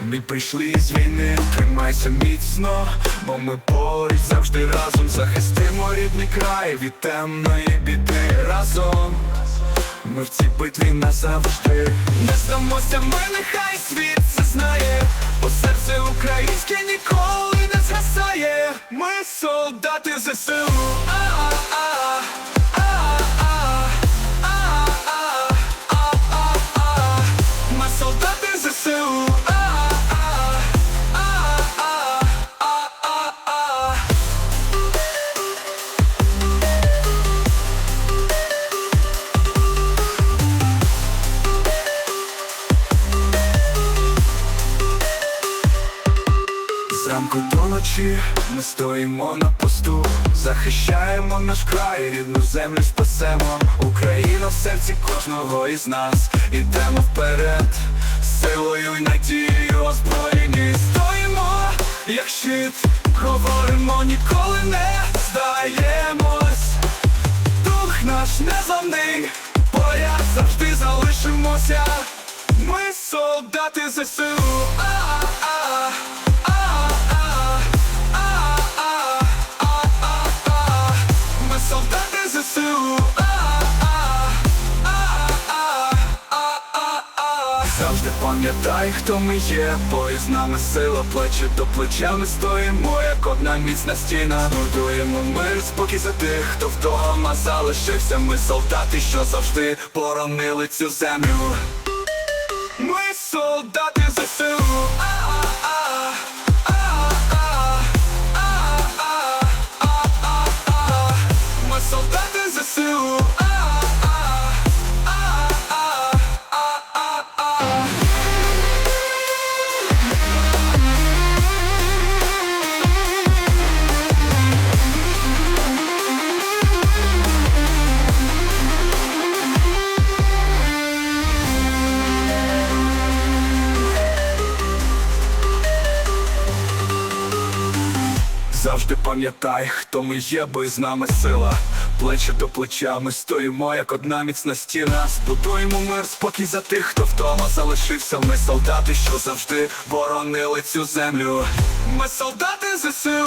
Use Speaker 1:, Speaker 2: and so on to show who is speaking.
Speaker 1: Ми прийшли з війни, тримайся міцно, бо ми поруч завжди разом захистимо рідний край від темної біди разом. Ми в цій битві назавжди Не здамося, ми нехай світ це знає, бо серце українське ніколи не згасає. Ми солдати ЗСУ. Зранку до ночі ми стоїмо на посту, захищаємо наш край, рідну землю спасемо. Україна в серці кожного із нас. Ідемо вперед, силою й надією озброєні стоїмо, як щит, говоримо, ніколи не здаємось. Дух наш незламний, поряд завжди залишимося. Ми солдати ЗСУ. Завжди пам'ятай, хто ми є, бо із нами сила плече до плеча ми стоїмо, як одна міцна стіна. Будуємо мир, спокій за тих, хто вдома залишився. Ми солдати, що завжди поронили цю землю. Ми солдати Завжди пам'ятай, хто ми є, бо із нами сила. Плече до плеча ми стоїмо, як одна міцна стіна. Збудуємо мир, спокій за тих, хто вдома залишився. Ми солдати, що завжди боронили цю землю. Ми солдати ЗСУ.